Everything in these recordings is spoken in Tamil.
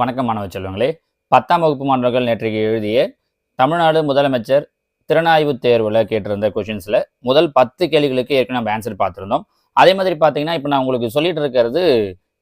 வணக்கம் மாணவ செல்வங்களே. பத்தாம் வகுப்பு மாணவர்கள் நேற்றைக்கு எழுதிய தமிழ்நாடு முதலமைச்சர் திறனாய்வு தேர்வில் கேட்டிருந்த கொஷின்ஸில் முதல் பத்து கேள்விகளுக்கு ஏற்கனவே நம்ம ஆன்சர் பார்த்துருந்தோம். அதே மாதிரி பார்த்தீங்கன்னா இப்போ நான் உங்களுக்கு சொல்லிட்டு இருக்கிறது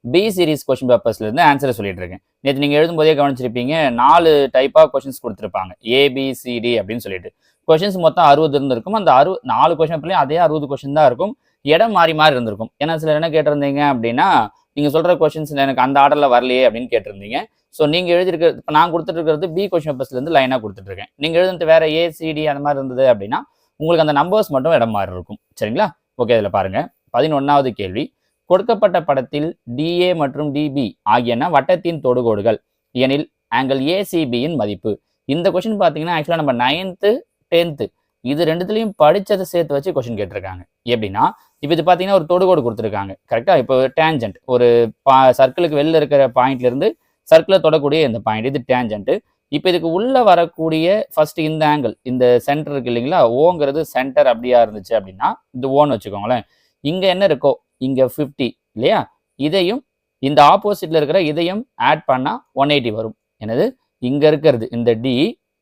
பி சீரிஸ் கொஷின் பேப்பர்ஸ்லேருந்து ஆன்சரை சொல்லிட்டு இருக்கேன். நேற்று நீங்கள் எழுதும்போதே கவனிச்சிருப்பீங்க நாலு டைப்பாக கொஷின்ஸ் கொடுத்துருப்பாங்க. ஏபிசிடி அப்படின்னு சொல்லிட்டு. கொஷின்ஸ் மொத்தம் அறுபது இருந்திருக்கும். அந்த அறு நாலு கொஷின் பேப்பர்லையும் அதே அறுபது கொஷின் தான் இருக்கும். இடம் மாறி மாறி இருந்திருக்கும். ஏன்னா சிலர் என்ன கேட்டிருந்தீங்க அப்படின்னா நீங்கள் சொல்கிற கொஷின்ஸ் எனக்கு அந்த ஆர்டரில் வரலையே அப்படின்னு கேட்டிருந்தீங்க. ஸோ நீங்கள் எழுதியிருக்கிறது இப்போ நான் கொடுத்துட்ருக்கிறது பி கொஷின் பேப்பர்ஸ்லேருந்து லைனாக கொடுத்துட்ருக்கேன் நீங்கள் எழுதுனது வேறு ஏசிடி அந்த மாதிரி இருந்தது அப்படின்னா உங்களுக்கு அந்த நம்பர்ஸ் மட்டும் இடம் மாறி இருக்கும். சரிங்களா? ஓகே இதில் பாருங்கள் பதினொன்றாவது கேள்வி. கொடுக்கப்பட்ட படத்தில் டிஏ மற்றும் டிபி ஆகியன வட்டத்தின் தொடுகோடுகள் எனில் ஆங்கிள் ஏசிபியின் மதிப்பு. இந்த கொஷின் பார்த்தீங்கன்னா ஆக்சுவலாக நம்ம நைன்த்து டென்த்து இது ரெண்டுத்துலையும் படித்ததை சேர்த்து வச்சு கொஷின் கேட்டிருக்காங்க. எப்படின்னா இப்போ இது பார்த்தீங்கன்னா ஒரு தொடுகோடு கொடுத்துருக்காங்க. கரெக்டாக இப்போ டேஞ்சன்ட் ஒரு பா சர்க்கிளுக்கு வெளில இருக்கிற பாயிண்ட்லேருந்து சர்க்கிளை தொடக்கூடிய இந்த பாயிண்ட் இது டேஞ்சன்ட் இப்போ இதுக்கு உள்ளே வரக்கூடிய ஃபர்ஸ்ட் இந்த ஆங்கிள் இந்த சென்டர் இருக்கு இல்லைங்களா? ஓங்கிறது சென்டர் அப்படியா இருந்துச்சு அப்படின்னா இது ஓன்னு வச்சுக்கோங்களேன். இங்கே என்ன இருக்கோ இங்கே ஃபிஃப்டி இல்லையா? இதையும் இந்த ஆப்போசிட்ல இருக்கிற இதையும் ஆட் பண்ணால் ஒன் எயிட்டி வரும். என்னது? இங்கே இருக்கிறது இந்த டி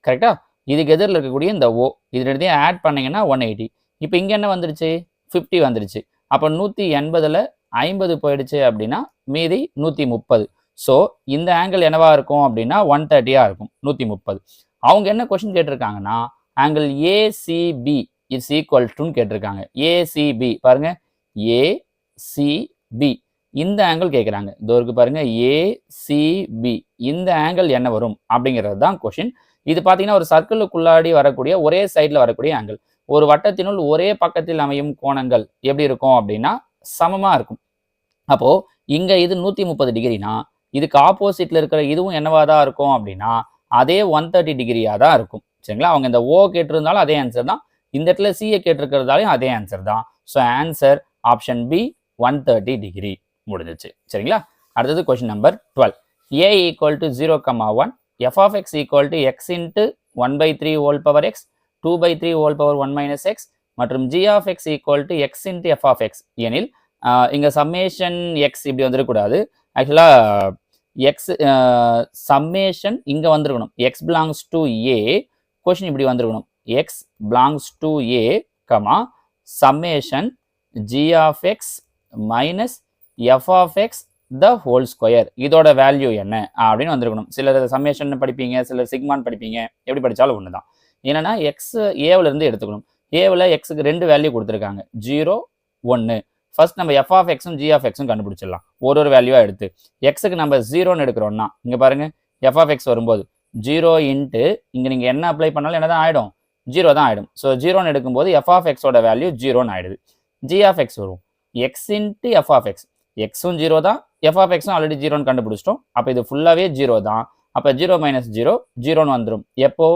கரெக்டாக இதுக்கு எதிரில் இருக்கக்கூடிய இந்த ஓ இது ரெண்டுத்தையும் ஆட் பண்ணிங்கன்னா ஒன் எயிட்டி இப்போ இங்கே என்ன வந்துருச்சு? 50 வந்துருச்சு. அப்போ நூற்றி எண்பதில் ஐம்பது போயிடுச்சு அப்படின்னா மீதி நூற்றி முப்பது. ஸோ இந்த ஆங்கிள் என்னவாக இருக்கும் அப்படின்னா ஒன் தேர்ட்டியாக இருக்கும் நூற்றி முப்பது. அவங்க என்ன கொஸ்டின் கேட்டிருக்காங்கன்னா ஆங்கிள் ஏசிபி இட்ஸ் ஈக்குவல் டுன்னு கேட்டிருக்காங்க. ஏசிபி பாருங்க. ஏசிபி இந்த ஆங்கிள் கேட்குறாங்க இதுவருக்கு பாருங்கள் பாருங்க ஏசிபி இந்த ஆங்கிள் என்ன வரும்? அப்படிங்கிறது தான் கொஷின் இது பார்த்தீங்கன்னா ஒரு சர்க்கிளுக்குள்ளாடி வரக்கூடிய ஒரே சைடில் வரக்கூடிய ஆங்கிள் ஒரு வட்டத்தினுள் ஒரே பக்கத்தில் அமையும் கோணங்கள் எப்படி இருக்கும் அப்படின்னா சமமாக இருக்கும். அப்போது இங்கே இது நூற்றி முப்பது டிகிரினா இதுக்கு ஆப்போசிட்டில் இருக்கிற இதுவும் என்னவாக தான் இருக்கும் அப்படின்னா அதே ஒன் தேர்ட்டி டிகிரியாக தான் இருக்கும். சரிங்களா? அவங்க இந்த ஓ கேட்டிருந்தாலும் அதே ஆன்சர் தான். இந்த இடத்துல சிஏ கேட்டிருக்கிறதாலையும் அதே ஆன்சர் தான். So answer option B one thirty degree முடிஞ்சிச்சு சரிங்களா? அடுத்தது question number twelve A equal to zero comma one f of x equal to x into one by three whole power x two by three whole power one minus x மற்றும் g of x equal to x into f of x எனில் இங்கே சம்மேஷன் எக்ஸ் இப்படி வந்துடக்கூடாது. ஆக்சுவலாக எக்ஸ் சம்மேஷன் இங்கே வந்திருக்கணும். X belongs to A question இப்படி வந்திருக்கணும். X belongs to A comma summation g of x minus f of x the whole square இதோட வேல்யூ என்ன? அப்படின்னு வந்திருக்கணும். சிலர் சம்மேஷன் படிப்பீங்க சிலர் சிக்மான் படிப்பீங்க. எப்படி படித்தாலும் ஒன்று தான் என்னென்னா எக்ஸ் ஏவிலிருந்து எடுத்துக்கணும். ஏவில் எக்ஸுக்கு ரெண்டு வேல்யூ கொடுத்துருக்காங்க. ஜீரோ ஒன்று ஃபர்ஸ்ட் நம்ம எஃப் ஆஃப் எக்ஸும் ஜி ஆஃப் எக்ஸும் கண்டுபிடிச்சிடலாம். ஒரு ஒரு வேல்யூவாக எடுத்து. எக்ஸுக்கு நம்ம ஜீரோன்னு எடுக்கிறோம்னா இங்கே பாருங்கள் எஃப் ஆஃப் எக்ஸ் வரும்போது ஜீரோ இன்ட்டு இங்கே நீங்கள் என்ன அப்ளை பண்ணாலும் என்ன தான் ஆகிடும் ஜீரோ தான் ஆகிடும் ஸோ ஜீரோன்னு எடுக்கும்போது எஃப் ஆஃப் எக்ஸோட வேல்யூ ஜீரோன்னு ஆகிடுது ஜி ஆஃப் எக்ஸ் வரும். X into f of x எக்ஸும் ஜீரோ தான். எஃப் ஆஃப் எக்ஸும் ஆல்ரெடி ஜீரோன்னு கண்டுபிடிச்சிட்டோம். அப்போ இது ஃபுல்லாகவே ஜீரோ தான். அப்போ ஜீரோ மைனஸ் ஜீரோ ஜீரோன்னு வந்துடும் எப்போ?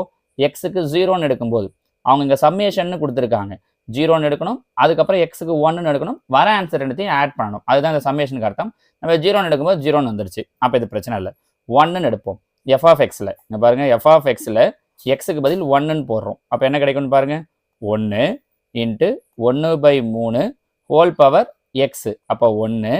எக்ஸுக்கு ஜீரோன்னு எடுக்கும்போது. அவங்க இங்கே சம்மேஷன்னு கொடுத்துருக்காங்க. ஜீரோன்னு எடுக்கணும். அதுக்கப்புறம் எக்ஸுக்கு ஒன்னு எடுக்கணும். வர ஆன்சர் ரெண்டுத்தையும் ஆட் பண்ணணும். அதுதான் இந்த சம்மேஷனுக்கு அர்த்தம். நம்ம ஜீரோன்னு எடுக்கும்போது ஜீரோன்னு வந்துருச்சு. அப்போ இது பிரச்சனை இல்லை. ஒன்னுன்னு எடுப்போம். எஃப் ஆஃப் எக்ஸில் இங்கே பாருங்கள் எஃப் ஆஃப் எக்ஸில் எக்ஸுக்கு பதில் ஒன்றுன்னு போடுறோம். அப்போ என்ன கிடைக்கும்னு பாருங்கள் ஒன்று இன்ட்டு ஒன்று பை மூணு ஹோல் பவர் எக்ஸு அப்போ ஒன்று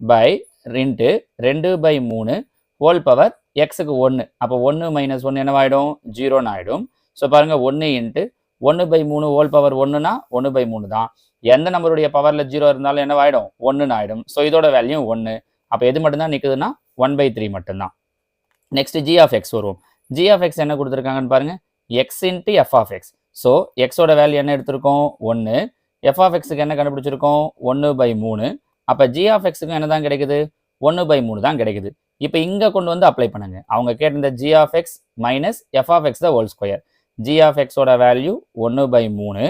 பை ரெண்டு ரெண்டு பை மூணு ஹோல் பவர் எக்ஸுக்கு ஒன்று அப்போ ஒன்று மைனஸ் ஒன்று என்னவாயிடும்? ஜீரோன்னு ஆகிடும் ஸோ பாருங்கள் ஒன்று இன்ட்டு ஒன்று பை மூணு ஹோல் பவர் ஒன்றுனா ஒன்று பை மூணு தான். எந்த நம்பருடைய பவரில் ஜீரோ இருந்தாலும் என்னவாயிடும்? ஒன்றுன்னு ஆகிடும் ஸோ இதோட வேல்யூ ஒன்று அப்போ எது மட்டும்தான் நிற்குதுன்னா ஒன் பை த்ரீ மட்டும்தான். நெக்ஸ்ட் ஜி ஆஃப் எக்ஸ் வருவோம். ஜி ஆஃப் எக்ஸ் என்ன கொடுத்துருக்காங்கன்னு பாருங்கள் x into f of x so எக்ஸோட வேல்யூ என்ன எடுத்திருக்கோம்? ஒன்று எஃப் ஆஃப் எக்ஸுக்கு என்ன கண்டுபிடிச்சிருக்கோம்? ஒன்று பை மூணு. அப்போ ஜி ஆஃப் எக்ஸுக்கும் என்ன தான் கிடைக்குது? ஒன்று பை மூணு தான் கிடைக்குது. இப்போ இங்கே கொண்டு வந்து அப்ளை பண்ணுங்க. அவங்க கேட்டிருந்த g of x minus f of x the whole square g of எக்ஸோட வேல்யூ ஒன்று பை மூணு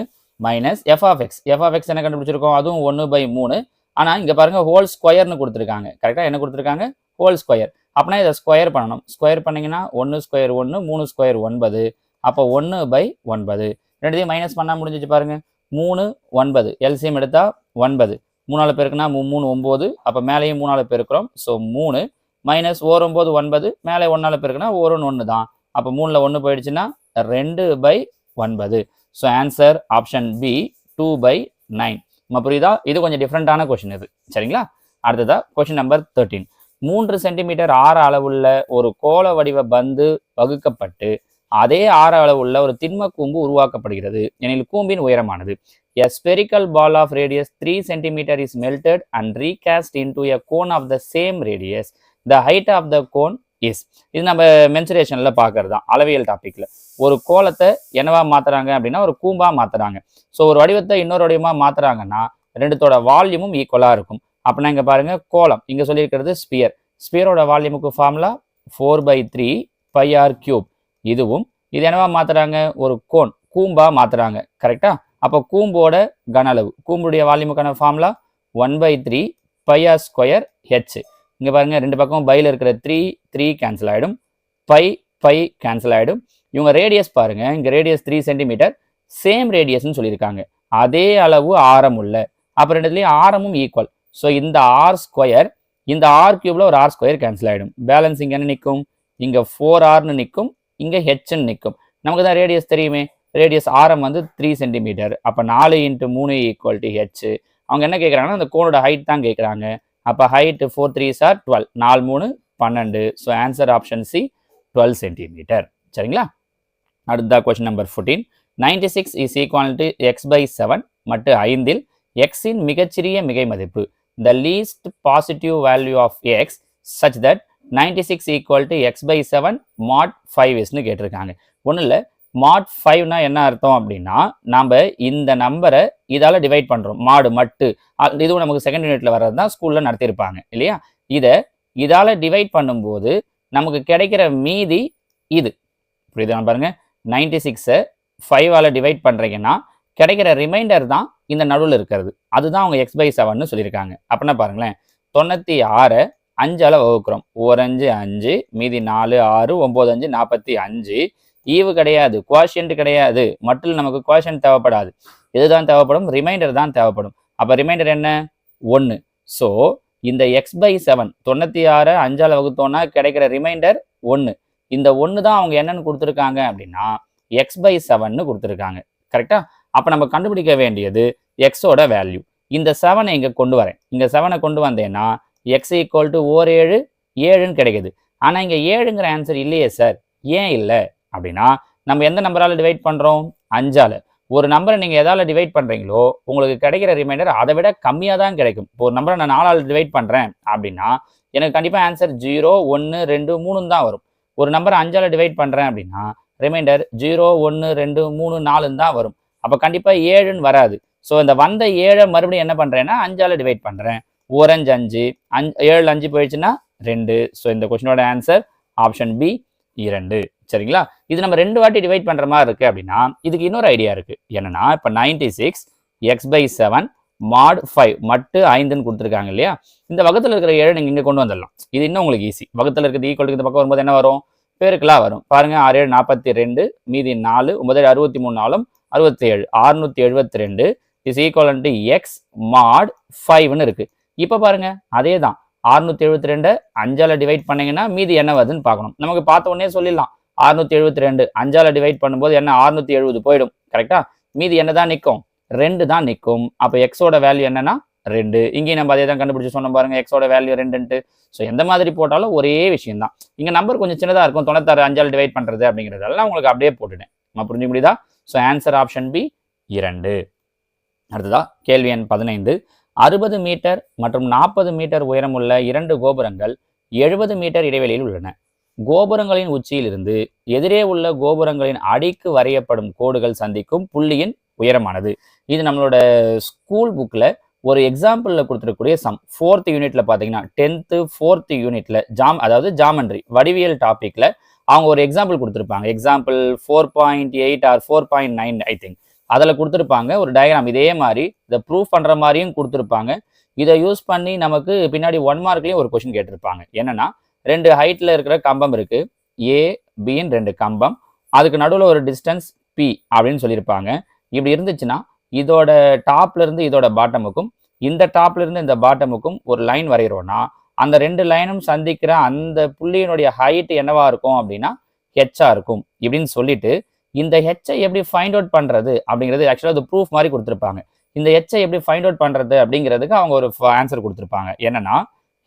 minus f of x f of x என்ன கண்டுபிடிச்சிருக்கோம்? அதுவும் ஒன்று பை மூணு. ஆனால் இங்கே பாருங்கள் ஹோல் ஸ்கொயர்னு கொடுத்துருக்காங்க. கரெக்டாக என்ன கொடுத்துருக்காங்க? ஹோல் ஸ்கொயர் அப்படின்னா இதை ஸ்கொயர் பண்ணணும். ஸ்கொயர் பண்ணிங்கன்னா ஒன்று ஸ்கொயர் ஒன்று மூணு ஸ்கொயர் ஒன்பது. அப்போ ஒன்று பை ஒன்பது. ரெண்டுத்தையும் மைனஸ் பண்ணால் முடிஞ்சிச்சு பாருங்கள் மூணு ஒன்பது. எல்சிஎம் எடுத்தால் ஒன்பது. மூணால் பெருக்குனா மூ மூணு ஒம்பது. அப்போ மேலேயும் மூணால் பெருக்கிறோம். ஸோ மூணு. மைனஸ் ஓர் ஒம்பது ஒன்பது. மேலே ஒன்றால் பெருக்குனா ஓரோன்னு ஒன்று தான். அப்போ மூணில் ஒன்று போயிடுச்சுன்னா ரெண்டு பை ஒன்பது. So answer option B two by nine நம்ம புரியுதா? இது கொஞ்சம் டிஃப்ரெண்ட்டான கொஷின் இது. சரிங்களா? அடுத்ததா கொஷின் நம்பர் தேர்ட்டீன் மூன்று சென்டிமீட்டர் ஆறு அளவுள்ள ஒரு கோள வடிவ பந்து வகுக்கப்பட்டு அதே ஆர அளவுள்ள ஒரு திண்ம கூம்பு உருவாக்கப்படுகிறது. எனில் கூம்பின் உயரமானது. A spherical ball of radius 3 centimeter is melted and into a cone of the same radius the height of the cone is இது நம்ம மென்சுரேஷனில் பார்க்கறது தான் அளவியல் டாப்பிக்கில் ஒரு கோலத்தை என்னவா மாற்றுறாங்க அப்படின்னா ஒரு கூம்பாக மாற்றுறாங்க ஸோ ஒரு வடிவத்தை இன்னொரு வடிவமாக மாற்றுறாங்கன்னா ரெண்டுத்தோட வால்யூமும் ஈக்குவலாக இருக்கும். அப்படின்னா இங்கே பாருங்க கோலம். இங்கே சொல்லியிருக்கிறது ஸ்பியர் ஸ்பியரோட வால்யூமுக்கு formula four by three pi r cube இதுவும் இது என்னவா மாத்துறாங்க? ஒரு கோன் கூம்பா மாத்துறாங்க. கரெக்டா அப்போ கூம்போட கன அளவு கூம்புடைய வால்யூமுக்கான ஃபார்முலா ஒன் பை த்ரீ பையா ஆர் ஸ்கொயர் ஹெச் இங்கே பாருங்க ரெண்டு பக்கம் பையில் இருக்கிற த்ரீ த்ரீ கேன்சல் ஆகிடும் பை பை கேன்சல் ஆகிடும் இவங்க ரேடியஸ் பாருங்க இங்கே ரேடியஸ் த்ரீ சென்டிமீட்டர் சேம் ரேடியஸ்னு சொல்லியிருக்காங்க. அதே அளவு ஆரம் உள்ள. அப்போ ரெண்டுலேயும் ஆரமும் ஈக்குவல் ஸோ இந்த ஆர் ஸ்கொயர் இந்த ஆர் கியூப்ல ஒரு ஆர் ஸ்கொயர் கேன்சல் ஆகிடும் பேலன்ஸ் இங்கே என்ன நிற்கும் இங்கே ஃபோர் ஆர்னு நிற்கும் இங்கே ஹெச்ன்னு நிற்கும் நமக்கு தான் ரேடியஸ் தெரியுமே? ரேடியஸ் ஆரம் வந்து த்ரீ சென்டிமீட்டர் அப்போ நாலு இன்ட்டு மூணு ஈக்குவல் டு ஹெச் அவங்க என்ன கேட்குறாங்கன்னா அந்த கோனோட ஹைட் தான் கேட்குறாங்க அப்போ height four three are twelve நாலு மூணு பன்னெண்டு. So answer option C twelve centimetre சரிங்களா? அடுத்த question number fourteen ninety six is equal to x by seven மட்டு ஐந்தில் எக்ஸின் மிகச்சிறிய மிகை மதிப்பு the least positive value of x such that ninety six equal to x by seven mod five இஸ்னு கேட்டிருக்காங்க. ஒன்றும் இல்லை மாட் ஃபைவ்னா என்ன அர்த்தம் அப்படின்னா நாம் இந்த நம்பரை இதால் டிவைட் பண்ணுறோம் மாடு மட்டு. இதுவும் நமக்கு செகண்ட் யூனிட்ல வர்றது தான் ஸ்கூலில் நடத்தியிருப்பாங்க இல்லையா? இதை இதால் டிவைட் பண்ணும்போது நமக்கு கிடைக்கிற மீதி இது. புரியுதுதான் பாருங்க? நைன்டி சிக்ஸை ஃபைவால் டிவைட் பண்ணுறீங்கன்னா கிடைக்கிற ரிமைண்டர் தான் இந்த நடுவில் இருக்கிறது. அதுதான் அவங்க எக்ஸ் பை செவன்னு சொல்லியிருக்காங்க. அப்படின்னா பாருங்களேன் தொண்ணூற்றி ஆறை அஞ்சால் வகுக்கிறோம். ஒரு அஞ்சு அஞ்சு மீதி நாலு ஆறு ஒம்பது அஞ்சு நாற்பத்தி அஞ்சு. ஈவு கிடையாது குவாஷியன்ட் கிடையாது. மட்டும் நமக்கு குவாஷன் தேவைப்படாது. இதுதான் தேவைப்படும்? ரிமைண்டர் தான் தேவைப்படும். அப்போ ரிமைண்டர் என்ன? ஒன்று ஸோ இந்த எக்ஸ் பை செவன் தொண்ணூற்றி ஆறு அஞ்சால் வகுத்தோன்னா கிடைக்கிற ரிமைண்டர் ஒன்று இந்த ஒன்று தான் அவங்க என்னன்னு கொடுத்துருக்காங்க அப்படின்னா எக்ஸ் பை செவன்னு கொடுத்துருக்காங்க. கரெக்டாக அப்போ நம்ம கண்டுபிடிக்க வேண்டியது எக்ஸோட வேல்யூ இந்த செவனை இங்கே கொண்டு வரேன். இங்கே செவனை கொண்டு வந்தேன்னா எக்ஸ் ஈக்குவல் டு ஓர் ஏழு ஏழுன்னு கிடைக்குது. ஆனால் இங்கே ஏழுங்கிற ஆன்சர் இல்லையே சார் ஏன் இல்லை? அப்படின்னா நம்ம எந்த நம்பரால் டிவைட் பண்ணுறோம் அஞ்சால். ஒரு நம்பரை நீங்கள் எதால் டிவைட் பண்ணுறீங்களோ உங்களுக்கு கிடைக்கிற ரிமைண்டர் அதை விட கம்மியாக தான் கிடைக்கும். இப்போ ஒரு நம்பரை நான் நாலால் டிவைட் பண்ணுறேன் அப்படின்னா எனக்கு கண்டிப்பாக ஆன்சர் ஜீரோ ஒன்று ரெண்டு மூணுன்னு தான் வரும். ஒரு நம்பரை அஞ்சால் டிவைட் பண்ணுறேன் அப்படின்னா ரிமைண்டர் ஜீரோ ஒன்று ரெண்டு மூணு நாலுன்னு தான் வரும். அப்போ கண்டிப்பாக ஏழுன்னு வராது. ஸோ இந்த வந்த ஏழை மறுபடியும் என்ன பண்ணுறேன்னா அஞ்சால் டிவைட் பண்ணுறேன் ஓரஞ்சு அஞ்சு அஞ்சு ஏழு அஞ்சு போயிடுச்சுன்னா ரெண்டு. ஸோ இந்த கொஸ்டினோட ஆன்சர் ஆப்ஷன் பி இரண்டு. சரிங்களா? இது நம்ம ரெண்டு வாட்டி டிவைட் பண்ணுற மாதிரி இருக்குது அப்படின்னா இதுக்கு இன்னொரு ஐடியா இருக்குது என்னன்னா இப்போ ninety six x by seven mod five மட்டு ஐந்துன்னு கொடுத்துருக்காங்க இல்லையா? இந்த வகத்தில் இருக்கிற ஏழு நீங்கள் இங்கே கொண்டு வந்துடலாம். இது இன்னும் உங்களுக்கு ஈஸி வகத்தில் இருக்கிறது ஈக்குவல் இந்த பக்கம் வரும்போது என்ன வரும்? பேருக்கெல்லாம் வரும். பாருங்க ஆறு ஏழு நாற்பத்தி ரெண்டு மீதி நாலு ஒன்பது ஏழு அறுபத்தி மூணு நாலும் அறுபத்தி ஏழு அறுநூத்தி எழுபத்தி ரெண்டு is equal to x mod ஃபைவ்னு இருக்குது இப்போ பாருங்க அதே தான் அறுநூத்தி எழுபத்தி ரெண்டு அஞ்சால டிவைட் பண்ணீங்கன்னா மீதி என்ன வருதுன்னு பார்க்கணும். நமக்கு பார்த்த உடனே சொல்லிடலாம். அறுநூத்தி எழுபத்தி ரெண்டு அஞ்சால டிவைட் பண்ணும்போது என்ன? அறுநூத்தி எழுபது போயிடும் கரெக்டா மீதி என்ன தான் நிற்கும்? ரெண்டு தான் நிற்கும். அப்போ எக்ஸோட வேல்யூ என்னன்னா ரெண்டு. இங்கேயும் நம்ம அதே தான் கண்டுபிடிச்சு சொன்னோம் பாருங்க எக்ஸோட வேல்யூ ரெண்டுன்ட்டு. ஸோ எந்த மாதிரி போட்டாலும் ஒரே விஷயம் தான் இங்கே நம்பர் கொஞ்சம் சின்னதாக இருக்கும். தொண்ணூத்தாறு அஞ்சால் டிவைட் பண்ணுறது அப்படிங்கிறதெல்லாம் உங்களுக்கு அப்படியே போட்டுட்டேன். நம்ம புரிஞ்சு முடியுதா? ஸோ ஆன்சர் ஆப்ஷன் பி இரண்டு. அடுத்ததா கேள்வி எண் பதினைந்து. அறுபது மீட்டர் மற்றும் நாற்பது மீட்டர் உயரமுள்ள இரண்டு கோபுரங்கள் எழுபது மீட்டர் இடைவெளியில் உள்ளன. கோபுரங்களின் உச்சியிலிருந்து எதிரே உள்ள கோபுரங்களின் அடிக்கு வரையப்படும் கோடுகள் சந்திக்கும் புள்ளியின் உயரமானது. இது நம்மளோட ஸ்கூல் புக்கில் ஒரு எக்ஸாம்பிளில் கொடுத்துருக்கக்கூடிய சம் ஃபோர்த் யூனிட்ல பார்த்தீங்கன்னா டென்த்து ஃபோர்த் யூனிட்ல ஜாம் அதாவது ஜாமண்ட்ரி வடிவியல் டாப்பிக்கில் அவங்க ஒரு எக்ஸாம்பிள் கொடுத்துருப்பாங்க. Example four point eight or four point nine I think அதில் கொடுத்துருப்பாங்க. ஒரு டயக்ராம் இதே மாதிரி இதை ப்ரூஃப் பண்ணுற மாதிரியும் கொடுத்துருப்பாங்க. இதை யூஸ் பண்ணி நமக்கு பின்னாடி ஒன் மார்க்லேயும் ஒரு கொஷின் கேட்டிருப்பாங்க. என்னன்னா ரெண்டு ஹைட்டில் இருக்கிற கம்பம் இருக்குது ஏ பின்னு ரெண்டு கம்பம். அதுக்கு நடுவில் ஒரு டிஸ்டன்ஸ் பி அப்படின்னு சொல்லியிருப்பாங்க. இப்படி இருந்துச்சுன்னா இதோட டாப்லேருந்து இதோட பாட்டமுக்கும் இந்த டாப்லேருந்து இந்த பாட்டமுக்கும் ஒரு லைன் வரைகிறோன்னா அந்த ரெண்டு லைனும் சந்திக்கிற அந்த புள்ளியினுடைய ஹைட் என்னவா இருக்கும் அப்படின்னா ஹெச்சாக இருக்கும். இப்படின்னு சொல்லிட்டு இந்த ஹெச்சை எப்படி ஃபைண்ட் அவுட் பண்ணுறது அப்படிங்கிறது ஆக்சுவலாக அது ப்ரூஃப் மாதிரி கொடுத்துருப்பாங்க. இந்த ஹெச்சை எப்படி ஃபைண்ட் அவுட் பண்ணுறது அப்படிங்கிறதுக்கு அவங்க ஒரு ஆன்சர் கொடுத்துருப்பாங்க. என்னன்னா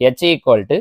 h equal to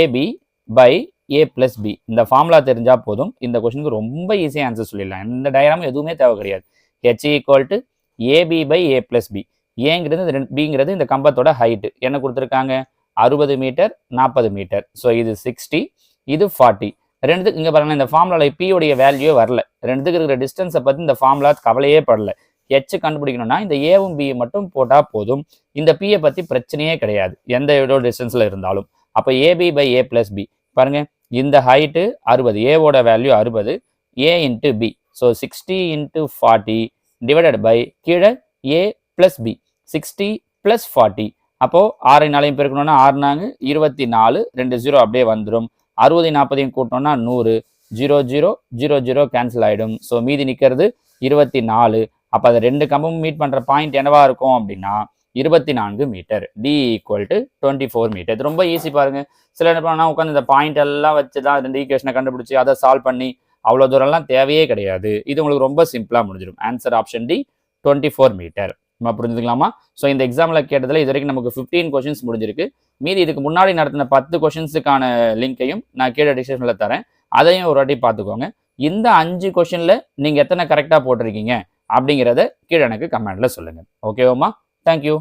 ab by a plus b இந்த ஃபார்முலா தெரிஞ்சால் போதும். இந்த கொஷனுக்கு ரொம்ப ஈஸியாக ஆன்சர் சொல்லிடலாம். இந்த டயராமும் எதுவுமே தேவை கிடையாது. H equal to ab by a plus b ஏங்கிறது பிங்கிறது இந்த கம்பத்தோட ஹைட்டு என்ன கொடுத்துருக்காங்க? அறுபது மீட்டர் நாற்பது மீட்டர் ஸோ இது சிக்ஸ்டி இது ஃபார்ட்டி ரெண்டுத்துக்கு இங்கே பாருங்கள் இந்த ஃபார்முலாவில் பியோடைய வேல்யூ வரல. ரெண்டுத்துக்கு இருக்கிற டிஸ்டன்ஸை பற்றி இந்த ஃபார்முலா கவலையே படல. ஹெச் கண்டுபிடிக்கணும்னா இந்த ஏவும் பி மட்டும் போட்டால் போதும். இந்த பியை பற்றி பிரச்சனையே கிடையாது. எந்த எவ்வளோ டிஸ்டன்ஸில் இருந்தாலும். அப்போ ab by a plus b பாருங்கள் இந்த ஹைட்டு அறுபது ஏவோட வேல்யூ அறுபது a into b so sixty into forty divided by கீழே a plus b sixty plus forty அப்போது ஆறு நாளையும் பெருக்கணும்னா ஆறு நாங்கள் இருபத்தி நாலு ரெண்டு ஜீரோ அப்படியே வந்துடும் அறுபது நாற்பதையும் கூட்டினோம்னா நூறு. Zero zero zero zero cancel ஆகிடும் ஸோ மீதி நிற்கிறது இருபத்தி நாலு அப்போ அதை ரெண்டு கம்பமும் மீட் பண்ணுற பாயிண்ட் என்னவா இருக்கும் அப்படின்னா இருபத்தி நான்கு metre d equal to twenty four metre இது ரொம்ப ஈஸி பாருங்க. சில என்ன பண்ணா உட்காந்து இந்த பாயிண்ட் எல்லாம் வச்சு தான் ரெண்டு ஈக்குவேஷனை கண்டுபிடிச்சி அதை சால்வ் பண்ணி அவ்வளோ தூரம்லாம் தேவையே கிடையாது. இது உங்களுக்கு ரொம்ப சிம்பிளாக முடிஞ்சிடும். Answer option D twenty four metre நம்ம புரிஞ்சுக்கலாமா? ஸோ இந்த எக்ஸாமில் கேட்டதில் இது வரைக்கும் நமக்கு ஃபிஃப்டீன் கொஷின்ஸ் முடிஞ்சிருக்கு. மீதி இதுக்கு முன்னாடி நடத்தின பத்து கொஷின்ஸுக்கான லிங்கையும் நான் கீழே டிஸ்கிரிப்ஷனில் தரேன். அதையும் ஒரு வாட்டி பார்த்துக்கோங்க. இந்த அஞ்சு கொஷினில் நீங்கள் எத்தனை கரெக்டாக போட்டிருக்கீங்க அப்படிங்கிறத கீழே எனக்கு கமெண்ட்டில் சொல்லுங்கள் ஓகேவாம்மா தேங்க்யூ